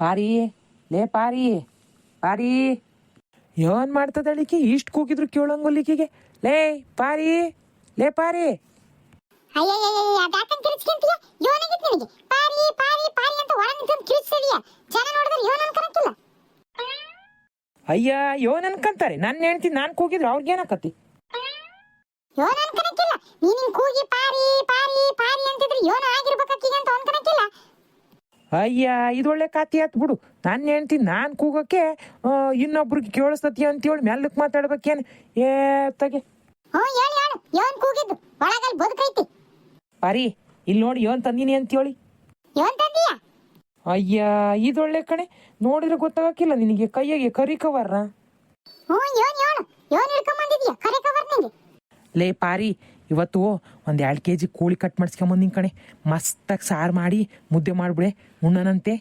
ಪಾರಿ ಲೇ ಪಾರಿ ಪಾರಿ. ಏನ್ ಮಾಡ್ತದಳಿಕೆ ಇಷ್ಟು ಕೂಗಿದ್ರು ಕೇಳಂಗೊಲಿಕೆಗೆ ಲೇ ಪಾರಿ ಲೇ ಪಾರಿ. ಅಯ್ಯ ಯೋನ್ ಅನ್ಕಂತಾರೆ ನನ್ನ ಹೆಂಡ್ತಿ ನಾನು ಕೂಗಿದ್ರು ಅವ್ರಿಗೇನಾಕತಿ ಯೋನ್ ಅನ್ಕನಕ್ಕಿಲ್ಲ ನೀನ್ ಕೂಗಿ ಪಾರಿ ಪಾರಿ ಪಾರಿ ಅಂತಿದ್ರೆ ಯೋನ ಆಗಿರ್ಬೇಕಿಗೆ ಅಂತ ಅಯ್ಯ ಇದೊಳ್ಳೆ ಕಾತಿ ಆತ್ ಬಿಡು. ನನ್ನ ಹೆಂಡ್ತಿ ನಾನು ಕೂಗಕ್ಕೆ ಆ, ಇನ್ನೊಬ್ರಿಗೆ ಕೇಳಿಸ್ತತಿ ಅಂತೇಳಿ ಮೆಲ್ಲಕ್ ಮಾತಾಡ್ಬೇಕೇನು? ಏ ತಗೆ. ಅರಿ ಇಲ್ಲಿ ನೋಡಿ ಯೋನ್ ತಂದೀನಿ ಅಂತೇಳಿ. ಅಯ್ಯ ಇದೊಳ್ಳೆ ಕಣೆ. ನೋಡಿದ್ರೆ ಗೊತ್ತಾಗಕ್ಕಿಲ್ಲ ನಿನಗೆ ಕೈಯಾಗೆ ಕರಿ ಕವರ್ನ. ಹ್ಞೂ ಯೋನ್ ಹೇಳು. ಯೋನ್ ಹಿಡ್ಕೊಂಬಂದಿದ್ಯಾ? ಕರೆ ಕವರ್ ನಿಂಗೆ? ಲೇ ಪಾರಿ ಇವತ್ತು ಒಂದು ಎರಡು ಕೆ ಜಿ ಕೋಳಿ ಕಟ್ ಮಾಡಿಸ್ಕೊಂಬಂದಿನ ಕಣೆ. ಮಸ್ತಾಗಿ ಸಾರು ಮಾಡಿ ಮುದ್ದೆ ಮಾಡ್ಬಿಡೆ. ಉಣ್ಣನಂತೆ?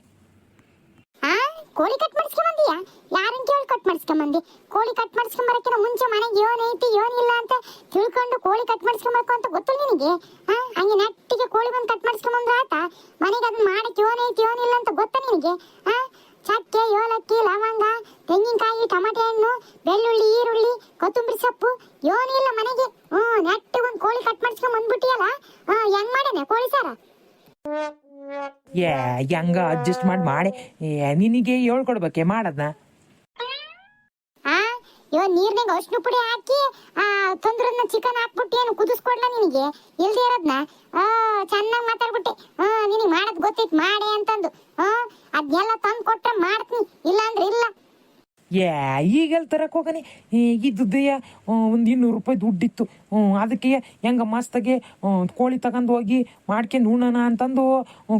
ಆ ಕೋಳಿ ಕಟ್ ಮಾಡಿಸ್ಕೊಂಬಂದಿಯಾ? ಯಾರನ್ನ ಕೇಳಿ ಕಟ್ ಮಾಡಿಸ್ಕೊಂಬಂದಿ? ಕೋಳಿ ಕಟ್ ಮಾಡಿಸ್ಕೊಂಬರಕ್ಕಿಂತ ಮುಂಚೆ ಮನೆಗೆ ಯೋನ್ ಐತಿ, ಯೋನ್ ಇಲ್ಲ ಅಂತ ತಿಳ್ಕೊಂಡು ಕೋಳಿ ಕಟ್ ಮಾಡಿಸ್ಕೊಂಬರ್ಕು ಅಂತ ಗೊತ್ತಿಲ್ಲ ನಿನಗೆ? ಹಾ, ಹಂಗೆ ನೆಟ್ಟಿಗೆ ಕೋಳಿ ಬಂದು ಕಟ್ ಮಾಡಿಸ್ಕೊಂಬಂದ್ರೆ ಆತ? ಮನೆಗೆ ಅದನ್ನ ಮಾಡಕ್ಕೆ ಯೋನ್ ಐತಿ, ಯೋನ್ ಇಲ್ಲ ಅಂತ ಗೊತ್ತಾ ನಿನಗೆ? ಆ ಚಕ್ಕೆ ಏಲಕ್ಕಿ ಲವಂಗ, ತೆಂಗಿನಕಾಯಿ, ಟಮಾಟೆ ಹಣ್ಣು, ಬೆಳ್ಳುಳ್ಳಿ, ಈರುಳ್ಳಿ, ಕೊತ್ತಂಬರಿ ಸೊಪ್ಪು ಯೋನಿಲ್ಲ ಮನೆಗೆ? ಹ್ಞೂ ನೆಟ್ಟಿಗೆ ಒಂದು ಕೋಳಿ ಕಟ್ ಮಾಡಿಸ್ಕೊಂಡ್ ಬಂದ್ಬಿಟ್ಟಿಯಲ್ಲ ಹಾ, ಹೆಂಗ್ ಮಾಡೇನೆ ಕೋಳಿ ಸಾರ? ಏ, ಹೆಂಗ ಅಡ್ಜಸ್ಟ್ ಮಾಡಿ ಮಾಡಿ. ನಿನಗೆ ಹೇಳ್ಕೊಡ್ಬೇಕೆ, ಮಾಡದ್ನ? ಇವ ನೀರ್ನಾಗ ಅಷ್ಟು ಪುಡಿ ಹಾಕಿ, ಆ ತಂದ್ರನ್ನ ಚಿಕನ್ ಹಾಕ್ಬಿಟ್ಟು ಏನು ಕುದಿಸ್ಕೊಡ್ಲ ನಿನಗೆ? ಇಲ್ದೇ ಇರೋದ್ನ? ಚೆನ್ನಾಗಿ ಮಾತಾಡ್ಬಿಟ್ಟೆ. ನಿನಗೆ ಮಾಡೋದು ಗೊತ್ತೈತೆ, ಮಾಡೆ ಅಂತಂದು. ಹಾ ಅದ್ನೆಲ್ಲ ತಂದು ಕೊಟ್ರೆ ಮಾಡ್ತೀನಿ. ಇಲ್ಲ ಅಂದ್ರೆ ಇಲ್ಲ. ಏ ಈಗೆಲ್ಲ ತರಕ್ ಹೋಗನಿ ಇದ್ದದ್ದೆಯ ಒಂದು ಇನ್ನೂರು ರೂಪಾಯಿ ದುಡ್ಡಿತ್ತು. ಅದಕ್ಕೆ ಹೆಂಗ ಮಸ್ತಾಗೆ ಕೋಳಿ ತಗೊಂಡು ಹೋಗಿ ಮಾಡ್ಕೊಂಡು ಉಣ್ಣನ ಅಂತಂದು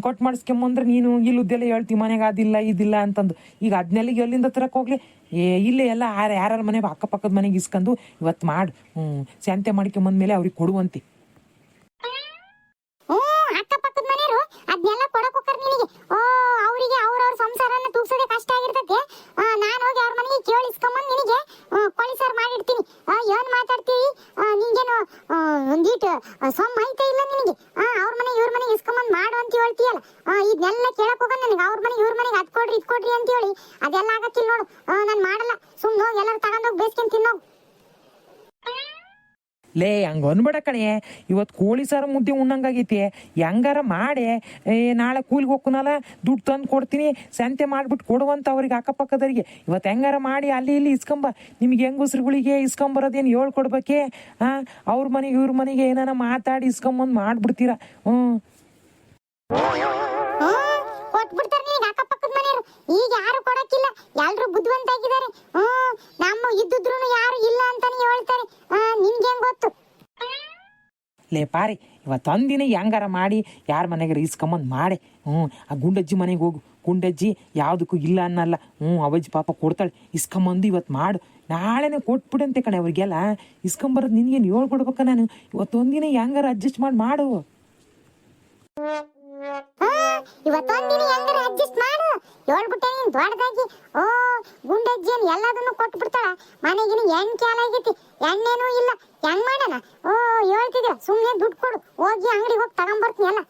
ಕಟ್ ಮಾಡಿಸ್ಕೊಂಬಂದ್ರೆ ನೀನು ಇಲ್ಲುದ್ದೆಲ್ಲ ಹೇಳ್ತಿ ಮನೆಗೆ ಅದಿಲ್ಲ, ಇದಿಲ್ಲ ಅಂತಂದು. ಈಗ ಅದನ್ನೆಲ್ಲ ಎಲ್ಲಿಂದ ತರಕ್ ಹೋಗ್ಲಿ? ಏ, ಇಲ್ಲೇ ಎಲ್ಲ ಯಾರು ಯಾರ ಮನೆ ಅಕ್ಕಪಕ್ಕದ ಮನೆಗೆ ಇಸ್ಕೊಂಡು ಇವತ್ತು ಮಾಡಿ. ಹ್ಞೂ ಸಂತೆ ಮಾಡ್ಕೊಂಬಂದ್ಮೇಲೆ ಅವ್ರಿಗೆ ಕೊಡುವಂತೆ ಹ್ಞೂ ಅಕ್ಕಪಕ್ಕದ ಮನೆಯವರು ಅದನ್ನೆಲ್ಲ ಕೊಡಕ್ ಹೋಗ್ತಾರ ನಿನಗೆ ಓ ಅವರಿಗೆ ಅವ್ರವ್ರ ಸಂಸಾರನ ತೂಗ್ಸೋದೇ ಕಷ್ಟ ಆಗಿರ್ತೈತೆ ಆ, ನಾನು ಹೋಗಿ ಅವ್ರ ಮನೆಗೆ ಕೇಳಿ ಇಸ್ಕೊಂಬಂದು ನಿನಗೆ ಆ, ಕೋಳಿ ಸಾರು ಮಾಡಿಡ್ತೀನಿ ಆ, ಏನ್ ಮಾತಾಡ್ತೀವಿ ಆ, ನಿಂಗೇನು ಆ, ಒಂದೀಟು ಆ, ಸೊಮ್ಮ ಐತೆ ಇಲ್ಲ ನಿನಗೆ ಆ, ಅವ್ರ ಮನೆ ಇವ್ರ ಮನೆಗೆ ಇಸ್ಕೊಂಬಂದು ಮಾಡು ಅಂತ ಹೇಳ್ತೀಯಲ್ಲ ಆ, ಇದನ್ನೆಲ್ಲ ಕೇಳಕ್ ಹೋಗ ನನಗೆ ಅವ್ರ ಮನೆ ಇವ್ರ ಮನೆಗೆ ಅದ್ ಕೊಡ್ರಿ ಇದ್ ಕೊಡ್ರಿ ಅಂತ ಹೇಳಿ ಅದೆಲ್ಲ ಆಗತ್ತಿಲ್ಲ ನೋಡು. ನಾನು ಮಾಡಲ್ಲ. ಸುಮ್ಮನೆ ಹೋಗಿ ಎಲ್ಲರೂ ತಗೊಂಡೋಗಿ ಬೇಸ್ಕೊಂಡ್ ತಿನ್ನೋಗು. ಲೇ ಹಂಗ ಅನ್ಬೇಡ ಕಣೆ. ಇವತ್ತು ಕೋಳಿ ಸಾರು ಮುದ್ದೆ ಉಣ್ಣಂಗಾಗೈತಿ ಹೆಂಗಾರ ಮಾಡಿ. ಏ ನಾಳೆ ಕೂಲಿಗೆ ಹೋಗ್ಕೊನಲ್ಲ ದುಡ್ಡು ತಂದು ಕೊಡ್ತೀನಿ. ಸಂತೆ ಮಾಡ್ಬಿಟ್ಟು ಕೊಡುವಂತ ಅವ್ರಿಗೆ ಅಕ್ಕಪಕ್ಕದವ್ರಿಗೆ. ಇವತ್ತು ಹೆಂಗಾರ ಮಾಡಿ ಅಲ್ಲಿ ಇಲ್ಲಿ ಇಸ್ಕೊಂಬ. ನಿಮ್ಗೆ ಹೆಂಗಸ್ರುಗಳಿಗೆ ಇಸ್ಕೊಂಬರೋದೇನು ಹೇಳ್ಕೊಡ್ಬೇಕೆ? ಹಾ ಅವ್ರ ಮನೆಗೆ ಇವ್ರ ಮನೆಗೆ ಏನಾರ ಮಾತಾಡಿ ಇಸ್ಕೊಂಬಂದು ಮಾಡ್ಬಿಡ್ತೀರ. ಹ್ಞೂ ಹ್ಮ್, ಕೊಟ್ಬಿಡ್ತಾರೆ ಈಗ ಯಾರು ಕೊಡಕ್ಕಿಲ್ಲ? ಎಲ್ರು ಬುದ್ಧಿವಂತಾಗಿದ್ದಾರೆ. ಹ್ಮ್ ನಮ್ಮ ಇದ್ದಿದ್ರು ಯಾರು ಇಲ್ಲ ಅಂತಾನೆ ಹೇಳ್ತಾರೆ. ನಿಮ್ಗೆ ಹೆಂಗ್ ಗೊತ್ತು? ಲೇ ಪಾರಿ ಇವತ್ತೊಂದಿನ ಹೆಂಗಾರ ಮಾಡಿ, ಯಾರ ಮನೆಗೆ ಇಸ್ಕೊಂಬಂದು ಮಾಡಿ. ಹ್ಞೂ, ಆ ಗುಂಡಜ್ಜಿ ಮನೆಗೆ ಹೋಗು. ಗುಂಡಜ್ಜಿ ಯಾವುದಕ್ಕೂ ಇಲ್ಲ ಅನ್ನಲ್ಲ. ಹ್ಞೂ, ಅವಜ್ಜಿ ಪಾಪ ಕೊಡ್ತಾಳೆ. ಇಸ್ಕೊಂಬಂದು ಇವತ್ತು ಮಾಡು. ನಾಳೆನೇ ಕೊಟ್ಬಿಡಂತೆ ಕಣೆ ಅವ್ರಿಗೆಲ್ಲ. ಇಸ್ಕೊಂಬರೋದು ನಿನಗೇನು ಹೇಳ್ಕೊಡ್ಬೇಕ ನಾನು? ಇವತ್ತೊಂದಿನ ಹೆಂಗಾರ ಅಡ್ಜಸ್ಟ್ ಮಾಡಿ ಮಾಡು. ಹ್ಮ್, ಇವತ್ತೊಂದಿನ ಹೆಂಗಾರ ಅಡ್ಜಸ್ಟ್ ಮಾಡು. ಹೇಳ್ಬಿಟ್ಟೆ ನೀನ್ ದೊಡ್ಡದಾಗಿ. ಓ ಗುಂಡಜ್ಜಿಯನ್ ಎಲ್ಲದನ್ನು ಕೊಟ್ಬಿಡ್ತಾಳ. ಮನೆಗಿನ ಎಣ್ಣೆ ಕ್ಯಾಲ ಎಣ್ಣೆನೂ ಇಲ್ಲ. ಹೆಂಗ್ ಮಾಡೋಣ? ಓ ಹೇಳ್ತಿದ್ಯ? ಸುಮ್ನೆ ದುಡ್ಡು ಕೊಡು. ಹೋಗಿ ಅಂಗಡಿ ಹೋಗಿ ತಗೊಂಬರ್ತೀನಿ ಎಲ್ಲ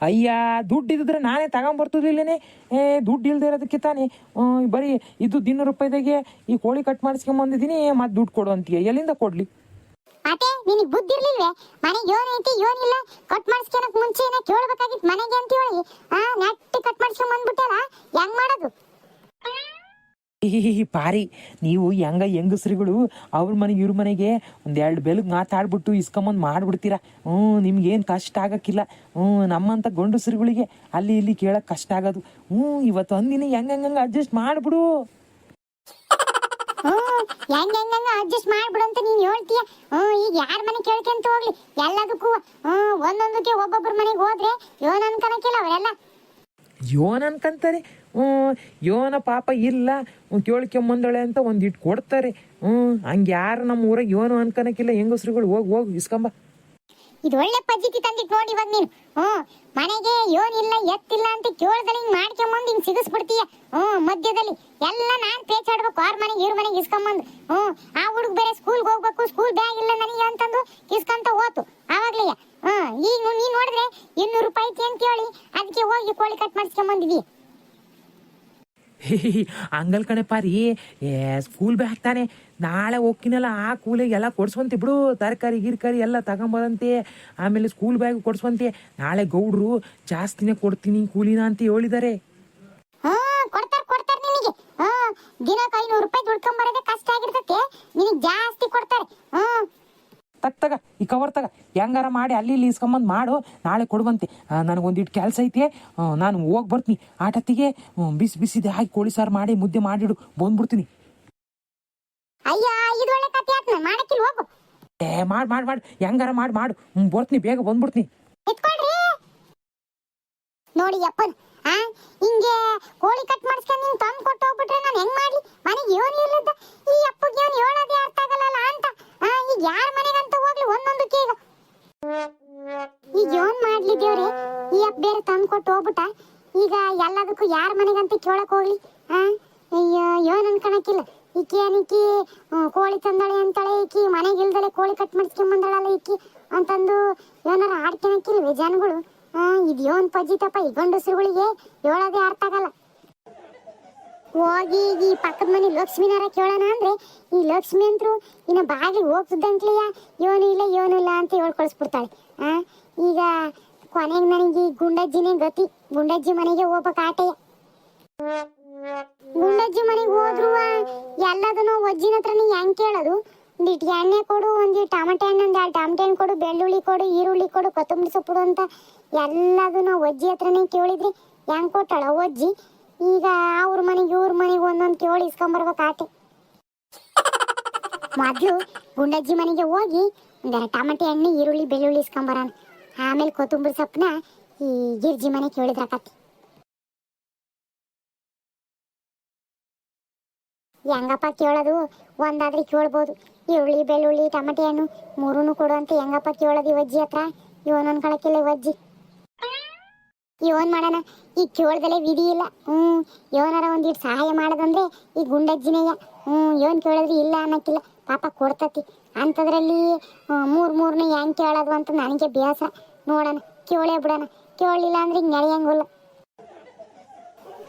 ಅಯ್ಯ ದುಡ್ಡು ಇದ್ದಿದ್ರೆ ನಾನೇ ತಗೊಂಬರ್ತಿರ್ಲಿಲ್ಲೇ ಏ ದುಡ್ಡು ಇಲ್ದೇ ಇರೋದಕ್ಕೆ ತಾನೇ? ಬರೀ ಇದು ದಿನ ರೂಪಾಯಿದಾಗೆ ಈ ಕೋಳಿ ಕಟ್ ಮಾಡಿಸ್ಕೊಂಬಂದಿದ್ದೀನಿ. ಮತ್ತೆ ದುಡ್ಡು ಕೊಡು ಅಂತೀಯ. ಎಲ್ಲಿಂದ ಕೊಡ್ಲಿ? ಮತ್ತೆ ನಿನಗೆ ಬುದ್ಧಿ ಇರ್ಲಿಲ್ವೇ? ಮನೆಗೆ ಯೋನ್ ಐತಿ, ಯೋನ್ ಇಲ್ಲ. ಕಟ್ ಮಾಡಿಸ್ಕೊಳಕ್ ಮುಂಚೆ ಏನ ಕೇಳ್ಬೇಕಾಗಿತ್ತು ಮನೆಗೆ ಅಂತ ಹೇಳಿ, ಆ, ನೆಟ್ಟಿ ಕಟ್ ಮಾಡಿಸ್ಕೊಂಡ್ ಬಂದ್ಬಿಟ್ಟಲ್ಲ, ಹೆಂಗ್ ಮಾಡೋದು? ಪಾರಿ, ನೀವು ಹೆಂಗ ಹೆಂಗಸ್ರಿಗಳು ಅವ್ರ ಮನೆಗೆ ಇವ್ರ ಮನೆಗೆ ಒಂದೆರಡು ಬೆಲಗ್ ಮಾತಾಡ್ಬಿಟ್ಟು ಇಸ್ಕೊಂಬಂದು ಮಾಡ್ಬಿಡ್ತೀರ? ಹ್ಞೂ, ನಿಮ್ಗೇನು ಕಷ್ಟ ಆಗಕ್ಕಿಲ್ಲ. ಹ್ಞೂ ನಮ್ಮಂಥ ಗಂಡಸ್ರುಗಳಿಗೆ ಅಲ್ಲಿ, ಇಲ್ಲಿ ಕೇಳೋಕೆ ಕಷ್ಟ ಆಗೋದು. ಹ್ಞೂ ಇವತ್ತು ಒಂದಿನ ಹೆಂಗ ಅಡ್ಜಸ್ಟ್ ಮಾಡಿಬಿಡು. ಹೆಂಗ್ ಅಡ್ಜಸ್ಟ್ ಮಾಡ್ಬಿಡು ಅಂತ ನೀನ್ ಹೇಳ್ತೀಯ. ಹ್ಮ್, ಈಗ ಯಾರ ಮನೆ ಕೇಳ್ಕೊಂತ ಹೋಗ್ಲಿ, ಎಲ್ಲದಕ್ಕೂ. ಹ್ಮ್, ಒಂದೊಂದಕ್ಕೆ ಒಬ್ಬೊಬ್ಬರ ಮನೆಗೆ ಹೋದ್ರೆ ಯೋನ್ ಅನ್ಕನಕ್ಕಿಲ್ಲ ಅವರೆಲ್ಲ. ಯೋನ್ ಅನ್ಕಂತಾರೆ ಯೋನ ಪಾಪ ಇಲ್ಲ ಕೇಳ್ಕೊಂಬಂದಳೆ ಅಂತ ಒಂದಿಟ್ಟು ಕೊಡ್ತಾರೆ. ಹ್ಞೂ ಹಂಗೆ ಯಾರು ನಮ್ಮ ಊರಾಗ ಯೋನು ಅನ್ಕನಕ್ಕಿಲ್ಲ ಹೆಂಗಸ್ರುಗಳು ಹೋಗಿ ಹೋಗಿ ಇಸ್ಕೊಂಬ. ಇದು ಒಳ್ಳೆ ಪದ್ಧತಿ ತಂದಿಟ್ ನೋಡಿ ಇವಾಗ ನೀನು. ಹ್ಮ್ ಮನೆಗೆ ಏನ್ ಇಲ್ಲ ಎತ್ತಿಲ್ಲ ಅಂತ ಕೇಳ್ದಲ್ಲಿ ಹಿಂಗ್ ಮಾಡ್ಕೊಂಬಂದು ಹಿಂಗ್ ಸಿಗಿಸ್ಬಿಡ್ತೀಯ? ಹ್ಮ್ ಮಧ್ಯದಲ್ಲಿ. ಎಲ್ಲ ನಾನ್ ಪೇಚಾಡ್ಬೇಕು ಅವ್ರ ಮನೆಗೆ, ಇವ್ರ ಮನೆಗೆ ಇಸ್ಕೊಂಬಂದು. ಹ್ಮ್ ಆ ಹುಡುಗ ಬೇರೆ ಸ್ಕೂಲ್ಗೆ ಹೋಗ್ಬೇಕು ಸ್ಕೂಲ್ ಬ್ಯಾಗ್ ಇಲ್ಲ ನನಗೆ ಅಂತಂದು ಇಸ್ಕೊಂತ ಹೋತು. ಆವಾಗ್ಲೇ ಹ್ಮ್ ಈಗ ನೀನ್ ನೋಡಿದ್ರೆ ಇನ್ನೂರು ರೂಪಾಯಿ ಅಂತ ಹೇಳಿ ಅದಕ್ಕೆ ಹೋಗಿ ಕೋಳಿ ಕಟ್ ಮಾಡಿಸ್ಕೊಂಬಂದಿದ್ವಿ ಹಂಗಲ್ ಕಣೆ ಪಾರಿ. ಸ್ಕೂಲ್ ಬ್ಯಾಗ್ ತಾನೆ. ನಾಳೆ ಹೋಗ್ತೀನಲ್ಲ ಆ ಕೂಲಿಗೆ ಎಲ್ಲ ಕೊಡ್ಸ್ವಂತೆ ಬಿಡು ತರಕಾರಿ ಗಿರ್ಕಾರಿ ಎಲ್ಲ ತಗೊಂಬರಂತೆ ಆಮೇಲೆ ಸ್ಕೂಲ್ ಬ್ಯಾಗ್ ಕೊಡ್ಸ್ವಂತೆ ನಾಳೆ ಗೌಡ್ರು ಜಾಸ್ತಿನೇ ಕೊಡ್ತೀನಿ ಕೂಲಿನ ಅಂತ ಹೇಳಿದಾರೆ. ಹಾ ಕೊಡ್ತಾರ ಕೊಡ್ತಾರ ನಿನಗೆ. ಹಾ ದಿನಕ್ಕೆ ಐನೂರು ರೂಪಾಯಿ ಕಷ್ಟ ಆಗಿರ್ತೈತೆ. ನಿನಗೆ ಜಾಸ್ತಿ ಕೊಡ್ತಾರೆ. ತಗ್ ತಗ ಈ ಕವರ್ ತಗ. ಹೆಂಗಾರ ಮಾಡಿ ಅಲ್ಲಿ ಇಲ್ಲಿ ಇಸ್ಕೊಂಬಂದು ಮಾಡು ನಾಳೆ ಕೊಡುವಂತೆ. ನನಗೊಂದಿಟ್ಟು ಕೆಲಸ ಐತೆ. ನಾನು ಹೋಗಿ ಬರ್ತೀನಿ. ಆಟತ್ತಿಗೆ ಬಿಸಿ ಬಿಸಿದೆ. ಹಾಕಿ ಕೋಳಿ ಸಾರು ಮಾಡಿ ಮುದ್ದೆ ಮಾಡಿಡು ಬಂದ್ಬಿಡ್ತೀನಿ. ಆತ್ನ ಮಾಡಕ್ಕಿಲ್ಲ ಹೋಗು. ಏ ಮಾಡಿ ಮಾಡ್ ಮಾಡ್. ಹೆಂಗಾರ ಮಾಡ್ ಮಾಡು. ಬರ್ತೀನಿ ಬೇಗ ಬಂದ್ಬಿಡ್ತೀನಿ. ಎತ್ಕೊಳ್ರಿ ನೋಡಿ ಅಪ್ಪನ್ ಆ ಹಿಂಗೆ ಕೋಳಿ ಕಟ್ ಮಾಡಿಸ್ಕೊಂಡು ಹಿಂಗ್ ತಂದು ಕೊಟ್ಟು ಹೋಗ್ಬಿಟ್ರೆ ನಾನು ಹೆಂಗ್ ಮಾಡ್ಲಿ? ಮನೆಗೆ ಇವನ್ ಇರ್ಲಿದ್ದ ಈ ಅಪ್ಪಗೆ ಇವನ್ ಹೇಳೋದೇ ಅರ್ಥ ಆಗಲ್ಲ ಅಂತ. ಆ ಈಗ ಯಾರ ಮನೆಗಂತ ಹೋಗ್ಲಿ ಒಂದೊಂದಕ್ಕೆ ಈಗ. ಈಗ ಏನ್ ಮಾಡ್ಲಿ ದೇವ್ರಿ. ಈ ಅಪ್ಪ ಬೇರೆ ತಂದು ಕೊಟ್ಟು ಹೋಗ್ಬಿಟ್ಟ. ಈಗ ಎಲ್ಲದಕ್ಕೂ ಯಾರ ಮನೆಗಂತ ಕೇಳಕ್ ಹೋಗ್ಲಿ ಆ? ಅಯ್ಯೋ ನನ್ ಕಣಕ್ಕಿಲ್ಲ. ಈಕಿ ಅನಿಕಿ ಕೋಳಿ ತಂದಾಳೆ ಅಂತಾಳೆ ಈಕಿ, ಮನೆಗೆ ಇಲ್ದಲೆ ಕೋಳಿ ಕಟ್ ಮಾಡಿಸ್ಕೊಂಬಂದಳಲ್ಲ ಈಕಿ ಅಂತಂದು ಏನಾರ ಆಡ್ಕೊಳಕ್ಕಿಲ್ವೇ ಜನಗಳು ಇದು ಯೋನ್ ಪಜ್ಜಿತಪ್ಪ ಈ ಗಂಡಸರುಗಳಿಗೆ ಹೇಳೋದೇ ಅರ್ಥ ಆಗಲ್ಲ. ಹೋಗಿ ಈ ಪಕ್ಕದ ಮನೆ ಲಕ್ಷ್ಮಿನಾರ ಕೇಳೋಣ ಅಂದ್ರೆ, ಈ ಲಕ್ಷ್ಮಿ ಅಂತರು ಇನ್ನ ಬಾಗಿಲು ಹೋಗ್ತಿದ್ದಂಕ್ಲೆಯ ಇವನು ಇಲ್ಲ ಇವನು ಇಲ್ಲ ಅಂತ ಹೇಳಿ ಕಳಿಸ್ಬಿಡ್ತಾಳೆ. ಆ, ಈಗ ಕೊನೆಗೆ ನನಗೆ ಗುಂಡಜ್ಜಿನೇ ಗತಿ. ಗುಂಡಜ್ಜಿ ಮನೆಗೆ ಹೋಗ್ಬೇಕು ಆಟೆಯ ಗುಂಡಜ್ಜಿ ಮನೆಗೆ ಹೋದ್ರು ಎಲ್ಲದನ್ನು ಒಜ್ಜಿನ ಹತ್ರನೇ ಹೆಂಗ್ ಕೇಳೋದು? ಒಂದಿಟ್ಟು ಎಣ್ಣೆ ಕೊಡು ಒಂದಿಟ್ಟು ಟಮಟೆ ಹಣ್ಣು ಒಂದು ಎರಡು ಟಮಟೆ ಹಣ್ಣು ಕೊಡು, ಬೆಳ್ಳುಳ್ಳಿ ಕೊಡು, ಈರುಳ್ಳಿ ಕೊಡು, ಕೊತ್ತಂಬರಿ ಸೊಪ್ಪು ಅಂತ ಎಲ್ಲದನ್ನು ಒಜ್ಜಿ ಹತ್ರನೇ ಕೇಳಿದ್ರಿ. ಹೆಂಗ್ ಕೊಟ್ಟಾಳ ಒಜ್ಜಿ ಈಗ ಅವ್ರ ಮನೆಗೆ, ಇವ್ರ ಮನೆಗೆ ಒಂದೊಂದು ಕೇಳಿ ಇಸ್ಕೊಂಬರ್ಬೇಕು ಆಟೆ ಮೊದ್ಲು ಗುಂಡಜ್ಜಿ ಮನೆಗೆ ಹೋಗಿ ಒಂದೆರಡು ಟಮಟೆ ಹಣ್ಣು ಈರುಳ್ಳಿ, ಬೆಳ್ಳುಳ್ಳಿ ಇಸ್ಕೊಂಬರೋಣ. ಆಮೇಲೆ ಕೊತ್ತಂಬರಿ ಸೊಪ್ಪನ್ನ ಈ ಗಿರ್ಜಿ ಮನೆ ಕೇಳಿದ್ರಾಕತ್ತಿ. ಹೆಂಗಪ್ಪ ಕೇಳೋದು? ಒಂದಾದ್ರೆ ಕೇಳ್ಬೋದು. ಈರುಳ್ಳಿ, ಬೆಳ್ಳುಳ್ಳಿ ಟಮಾಟೆ ಹಣ್ಣು ಮೂರೂನು ಕೊಡು ಅಂತ ಹೆಂಗಪ್ಪ ಕೇಳೋದು ಈ ವಜ್ಜಿ ಹತ್ರ? ಇವನ್ ಅನ್ಕೊಳಕ್ಕಿಲ್ಲ ಈ ವಜ್ಜಿ. ಇವನ್ ಮಾಡೋಣ. ಈ ಕೇಳ್ದಲೆ ವಿಧಿ ಇಲ್ಲ. ಹ್ಮ್ ಇವನಾರ ಒಂದಿಟ್ಟು ಸಹಾಯ ಮಾಡೋದಂದ್ರೆ ಈ ಗುಂಡಜ್ಜಿನಯ್ಯ. ಹ್ಮ್ ಇವನ್ ಕೇಳಿದ್ರೆ ಇಲ್ಲ ಅನ್ನಕ್ಕಿಲ್ಲ. ಪಾಪ ಕೊಡ್ತತಿ. ಅಂಥದ್ರಲ್ಲಿ ಮೂರ್ ಮೂರ್ನ ಹೆಂಗ್ ಕೇಳೋದು ಅಂತ ನನಗೆ ಬೇಸ. ನೋಡೋಣ, ಕೇಳೇ ಬಿಡೋಣ. ಕೇಳಲಿಲ್ಲ ಅಂದ್ರೆ ಹಿಂಗೆ ನಡೆಯಂಗಿಲ್ಲ.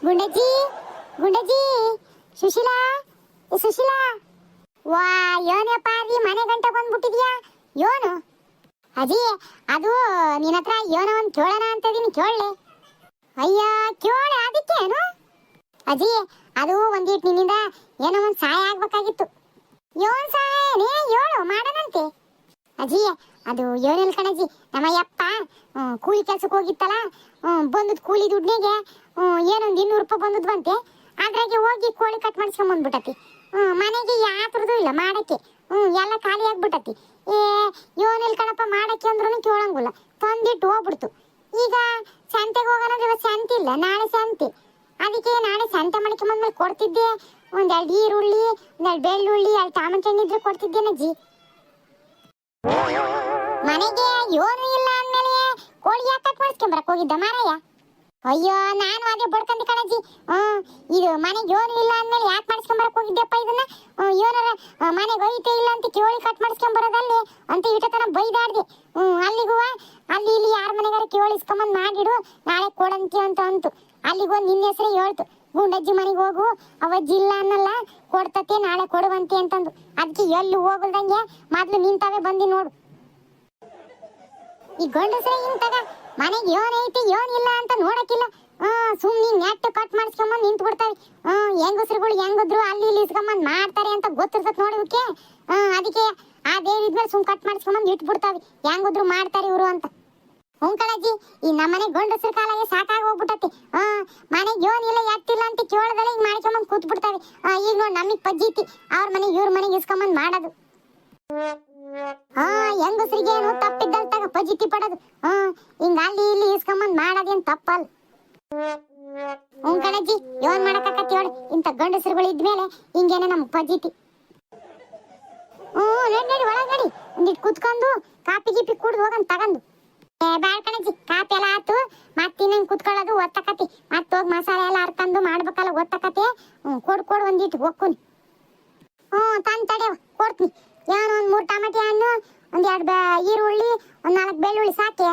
ಗುಂಡಜ್ಜಿ ಗುಂಡಜ್ಜಿ! ಸುಶೀಲಾ? ಏ ಸುಶೀಲಾ? ವಾ ಏನಪ್ಪ ರೀ ಮನೆ ಗಂಟೆ ಬಂದ್ಬಿಟ್ಟಿದ್ಯಾ? ಯೋನು? ಅಜಿ ಅದು ನಿನ್ನ ಹತ್ರ ಯೋನ ಒಂದು ಕೇಳೋಣ ಅಂತ ಇದೀನಿ ಕೇಳಲೆ. ಅಯ್ಯ ಕೇಳೆ ಏನು? ಅಜಿ ಅದು ಒಂದಿಟ್ಟು ನಿನ್ನಿಂದ ಏನೋ ಒಂದು ಸಹಾಯ ಆಗ್ಬೇಕಾಗಿತ್ತು. ಯೋನ್ ಸಹಾಯನೇ ಹೇಳು ಮಾಡೋಣಂತೆ. ಅಜಿ ಅದು ಏನಿಲ್ಲ ಕಣಜಿ ನಮ್ಮ ಯಪ್ಪ ಹ್ಮ್, ಕೂಲಿ ಕೆಲ್ಸಕ್ಕೆ ಹೋಗಿತ್ತಲ್ಲ ಬಂದದ್ ಕೂಲಿ ದುಡ್ಡಿಗೆ ಏನೊಂದು ಇನ್ನೂರು ರೂಪಾಯಿ ಬಂದದ್ವಂತೆ ಅದ್ರಾಗೆ ಹೋಗಿ ಕೋಳಿ ಕಟ್ ಮಾಡಿಸ್ಕೊಂಬಂದ್ಬಿಟ್ಟತಿ ಹ್ಮ್, ಮನೆಗೆ ಯಾತ್ರದು ಇಲ್ಲ ಮಾಡಕ್ಕೆ. ಹ್ಮ್ ಎಲ್ಲ ಖಾಲಿ ಆಗ್ಬಿಟ್ಟತಿ ಏ ಏನಿಲ್ಲ ಕಣಪ್ಪ ಮಾಡಕ್ಕೆ ಅಂದ್ರೂ ಕೇಳಂಗಿಲ್ಲ. ತಂದಿಟ್ಟು ಹೋಗ್ಬಿಡ್ತು. ಈಗ ಸಂತೆಗೆ ಹೋಗೋಣ ಇವತ್ತು ಸಂತೆ ಇಲ್ಲ ನಾಳೆ ಸಂತೆ. ಅದಕ್ಕೆ ನಾಳೆ ಸಂತೆ ಮಾಡ್ಕೊಂಬಂದ್ಮೇಲೆ ಕೊಡ್ತಿದ್ದೆ. ಒಂದೆರಡು ಈರುಳ್ಳಿ ಒಂದೆರಡು ಬೆಳ್ಳುಳ್ಳಿ ಎರಡು ಟಮಾಟೆ ಹಣ್ಣು ಇದ್ರೆ ಕೊಡ್ತಿದ್ದೇನಜ್ಜಿ ಮನೆಗೆ ಇವನು ಇಲ್ಲ ಅಂದ್ಮೇಲೆ ಕೋಳಿ ಯಾಕೆ ಕಟ್ ಹೋಗಿದ್ದ ಮಾರಾಯ? ಅಯ್ಯೋ, ನಾನು ಅದೇ ಬಡ್ಕಂದಿ ಕಣಜ್ಜಿ. ಇದು ಮನೆಗೆ ಯೋನು ಇಲ್ಲ ಅಂದ್ಮೇಲೆ ಯಾಕೆ ಮಾಡಿಸ್ಕೊಂಬರಕ್ ಹೋಗಿದ್ದೆಪ್ಪ ಇದನ್ನ? ಯೋನರ ಮನೆಗೆ ಒಯ್ತೆ ಇಲ್ಲ ಅಂತ ಕೇಳಿ ಕಟ್ ಮಾಡಿಸ್ಕೊಂಬರೋದಲ್ಲಿ ಅಂತ ಇಟತನ ಬೈದಾಡ್ದೆ. ಹ್ಮ್ ಅಲ್ಲಿಗೂ ಅಲ್ಲಿ ಇಲ್ಲಿ ಯಾರ ಮನೆಗಾರ ಕೇಳಿ ಇಸ್ಕೊಂಬಂದ್ ಮಾಡಿಡು ನಾಳೆ ಕೊಡಂತಿ ಅಂತ ಅಂತು. ಅಲ್ಲಿಗೂ ನಿನ್ನ ಹೆಸರೇ ಹೇಳ್ತು. ಗುಂಡಜ್ಜಿ ಮನೆಗೆ ಹೋಗು ಅವಜ್ಜಿ ಇಲ್ಲ ಅನ್ನಲ್ಲ, ಕೊಡ್ತತೆ, ನಾಳೆ ಕೊಡುವಂತೆ ಅಂತಂದು. ಅದಕ್ಕೆ ಎಲ್ಲೂ ಹೋಗಲ್ದಂಗೆ? ಮೊದ್ಲು ನಿಂತಾವೆ ಬಂದಿ ನೋಡು. ಈ ಗಂಡಸ್ರೆ ಇಂತಾಗ ಮನೆಗೆ ಯೋನ್ ಐತಿ ಯೋನ್ ಇಲ್ಲ ಅಂತ ನೋಡಕ್ಕಿಲ್ಲ. ಸುಮ್ಮನೆ ನೆಟ್ಟು ನೆಟ್ ಕಟ್ ಮಾಡಿಸ್ಕೊಂಬಂದು ನಿಂತು ಬಿಡ್ತಾವೆ ಹೆಂಗಸರುಗಳು ಹೆಂಗದ್ರು ಅಲ್ಲಿ ಇಲ್ಲಿ ಇಸ್ಕೊಂಬಂದು ಮಾಡ್ತಾರೆ ಅಂತ ಗೊತ್ತಿರ್ತದೆ ನೋಡಿ ಇವಕ್ಕೆ ಅದಕ್ಕೆ ಆ ದೇವ್ರ ಇದ್ಮೇಲೆ ಸುಮ್ ಕಟ್ ಮಾಡಿಸ್ಕೊಂಬಂದ್ ಇಟ್ಬಿಡ್ತಾವೆ ಹೆಂಗದ್ರು ಮಾಡ್ತಾರೆ ಇವರು ಅಂತ. ಹುಂಕಳಜ್ಜಿ ಈ ನಮ್ಮನೆ ಗಂಡಸ್ರ ಕಾಲಾಗೆ ಸಾಕಾಗಿ ಹೋಗ್ಬಿಟ್ಟತಿ ಮನೆಗೆ ಯೋನ್ ಇಲ್ಲ ಎತ್ತಿಲ್ಲ ಅಂತ ಕೇಳದಲ್ಲ ಈಗ ಮಾಡ್ಕೊಂಬಂದು ಕೂತ್ ಬಿಡ್ತಾವೆ ಈಗ ನೋಡಿ ನಮಗೆ ಪಜ್ಜಿತಿ. ಅವ್ರ ಮನೆಗೆ, ಇವ್ರ ಮನೆಗೆ ಇಸ್ಕೊಂಬಂದ್ ಮಾಡೋದು. ಹಾ ಹೆಂಗಸರಿಗೆ ಏನು ತಪ್ಪಿದ್ದಲ್ ತಗ ಪಜಿತಿ ಪಡೋದು. ಹಾ ಹಿಂಗ ಅಲ್ಲಿ ಇಲ್ಲಿ ಇಸ್ಕೊಂಬಂದ್ ಮಾಡೋದೇನ್ ತಪ್ಪಲ್. ಹ್ಞೂ ಕಣಜ್ಜಿ, ಏನ್ ಮಾಡಕ್ಕಾಕತ್ತಿ ಹೇಳು. ಇಂಥ ಗಂಡಸರುಗಳು ಇದ್ಮೇಲೆ ಹಿಂಗೇನೆ ನಮ್ ಪಜಿತಿ ಹ್ಞೂ ನಡಿ ನಡಿ, ಒಳಗ್ ನಡಿ. ಒಂದಿಟ್ಟು ಕುತ್ಕೊಂಡು ಕಾಪಿ ಗೀಪಿ ಕುಡ್ದು ಹೋಗಂತ ತಗಂದು ಏ, ಬ್ಯಾಡ ಕಣಜ್ಜಿ, ಕಾಪಿ ಎಲ್ಲ ಆತು. ಮತ್ತ ಇನ್ನೇನ್ ಕುತ್ಕೊಳ್ಳೋದು ಒತ್ತಕತಿ ಮತ್ತ ಹೋಗಿ ಮಸಾಲೆ ಎಲ್ಲ ಹರ್ಕೊಂಡು ಮಾಡ್ಬೇಕಲ್ಲ ಒತ್ತಕತಿ ಹ್ಞೂ ಕೊಡ್ ಕೊಡ್ ಒಂದಿಟ್ಟು ಹೋಗ್ಕೊನಿ ಹ್ಞೂ ತಂದ್ ತಡೆ ಕೊಡ್ತೀನಿ. ಏನು ಒಂದು ಮೂರು ಟಮಾಟಿ ಹಣ್ಣು, ಒಂದು ಎರಡು ಈರುಳ್ಳಿ, ಒಂದು ನಾಲ್ಕು ಬೆಳ್ಳುಳ್ಳಿ ಸಾಕೆ.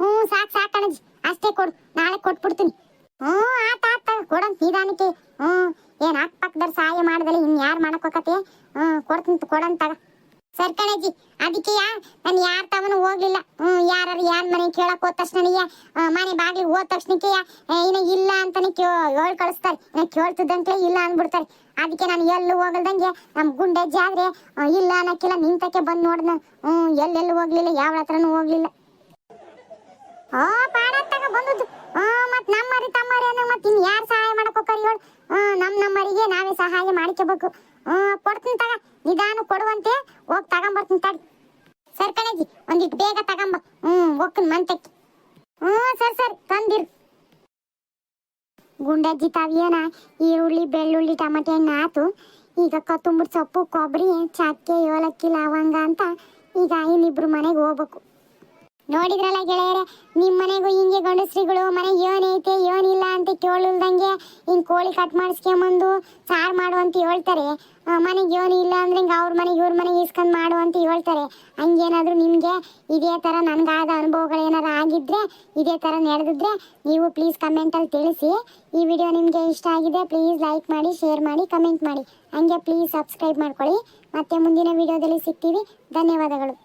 ಹ್ಞೂ, ಸಾಕ್, ಸಾಕು ಅಣ್ಣ ಅಷ್ಟೇ ಕೊಡು. ನಾಳೆ ಕೊಟ್ಬಿಡ್ತೀನಿ. ಹ್ಞೂ, ಆತ ಆತ ಕೊಡಂತ ನಿಧಾನಕ್ಕೆ. ಹ್ಞೂ, ಏನು ಅಕ್ಕ ಪಕ್ಕದವ್ರು ಸಹಾಯ ಮಾಡ್ದಲ್ಲಿ ಇನ್ನು ಯಾರು ಮಾಡೋಕ್ಕೋಕತ್ತೆ ಹ್ಞೂ, ಕೊಡ್ತೀನಿ ಕೊಡಂತ ಸರ್ ಅದಕ್ಕೆ ಯಾ? ನಾನು ಯಾರ ತವನು ಹೋಗ್ಲಿಲ್ಲ. ಹ್ಮ್ ಯಾರು ಯಾರ ಮನೆ ಕೇಳಕ್ ಹೋದ ತಕ್ಷಣ ಮನೆ ಬಾಗಿಲ್ ಹೋದ ತಕ್ಷಣಕ್ಕೆ ಏನ ಇಲ್ಲ ಅಂತಾನೆ ಕೇಳ ಹೇಳ್ ಕಳಿಸ್ತಾರೆ. ಇನ್ನ ಕೇಳ್ತಿದ್ದಂತೆ ಇಲ್ಲ ಅಂದ್ಬಿಡ್ತಾರೆ. ಅದಕ್ಕೆ ನಾನು ಎಲ್ಲೂ ಹೋಗಲ್ದಂಗೆ ನಮ್ ಗುಂಡೆಜ್ಜಿ ಆದ್ರೆ ಇಲ್ಲ ಅನ್ನಕ್ಕಿಲ್ಲ, ನಿಂತಕ್ಕೆ ಬಂದ್ ನೋಡ್ದ ಹ್ಮ್, ಎಲ್ಲೆಲ್ಲೂ ಹೋಗ್ಲಿಲ್ಲ, ಯಾವ ಹತ್ರನೂ ಹೋಗ್ಲಿಲ್ಲ. ಬಂದದ್ದು. ಹ್ಮ್ ನಮ್ಮರಿ ತಮ್ಮರಿ ಅನ್ನೋ ಮತ್ ಇನ್ ಯಾರು ಸಹಾಯ ಮಾಡಕ್ ಹೋಗ್ತಾರೆ ಹೇಳು. ಆ, ನಮ್ ನಮ್ಮರಿಗೆ ನಾವೇ ಸಹಾಯ ಮಾಡ್ಕೋಬೇಕು ಆ ಕೊಡ್ತೀನಿ ತಗ. ನಿಧಾನ ಕೊಡುವಂತೆ ಹೋಗ್ ತಗೊಂಬರ್ತೀನಿ ತಡಿ. ಸರ್ ಕಣಜ್ಜಿ ಒಂದಿಟ್ಟು ಬೇಗ ತಗೊಂಬ. ಹ್ಮ್, ಹೋಗ್ತೀನಿ ಮಂತಕ್ಕೆ ಹ್ಮ್, ಸರಿ ಸರಿ, ತಂದಿರು. ಗುಂಡಜ್ಜಿ ತಾವಿಯೇನ ಈರುಳ್ಳಿ, ಬೆಳ್ಳುಳ್ಳಿ, ಟಮಾಟೆ ಹಣ್ಣು ಆತು. ಈಗ ಕೊತ್ತಂಬರಿ ಸೊಪ್ಪು, ಕೊಬ್ಬರಿ, ಚಕ್ಕೆ, ಏಲಕ್ಕಿ, ಲವಂಗ ಅಂತ ಈಗ ಇನ್ನಿಬ್ರು ಮನೆಗೆ ಹೋಗ್ಬೇಕು. ನೋಡಿದ್ರಲ್ಲ ಗೆಳೆಯರೆ ನಿಮ್ಮ ಮನೆಗೂ ಹಿಂಗೆ ಗಂಡಸ್ರಿಗಳು, ಮನೆ ಏನೈತೆ ಏನಿಲ್ಲ ಅಂತ ಕೇಳಿಲ್ದಂಗೆ ಹಿಂಗೆ ಕೋಳಿ ಕಟ್ ಮಾಡಿಸ್ಕೊಂಬಂದು ಸಾರು ಮಾಡು ಅಂತ ಹೇಳ್ತಾರೆ. ಮನೆಗೆ ಏನು ಇಲ್ಲ ಅಂದ್ರೆ ಹಿಂಗೆ ಅವ್ರ ಮನೆಗೆ ಇವ್ರ ಮನೆಗೆ ಇಸ್ಕೊಂಡು ಮಾಡು ಅಂತ ಹೇಳ್ತಾರೆ. ಹಂಗೇನಾದರೂ ನಿಮಗೆ ಇದೇ ಥರ ನನಗಾದ ಏನಾದ್ರು ಆಗಿದ್ರೆ, ಇದೇ ಥರ ನಡೆದಿದ್ರೆ ನೀವು ಪ್ಲೀಸ್ ಕಮೆಂಟಲ್ಲಿ ತಿಳಿಸಿ. ಈ ವಿಡಿಯೋ ನಿಮಗೆ ಇಷ್ಟ ಆಗಿದೆ ಪ್ಲೀಸ್ ಲೈಕ್ ಮಾಡಿ ಶೇರ್ ಮಾಡಿ ಕಮೆಂಟ್ ಮಾಡಿ. ಹಂಗೆ ಪ್ಲೀಸ್ ಸಬ್ಸ್ಕ್ರೈಬ್ ಮಾಡ್ಕೊಳ್ಳಿ. ಮತ್ತೆ ಮುಂದಿನ ವಿಡಿಯೋದಲ್ಲಿ ಸಿಗ್ತೀವಿ. ಧನ್ಯವಾದಗಳು.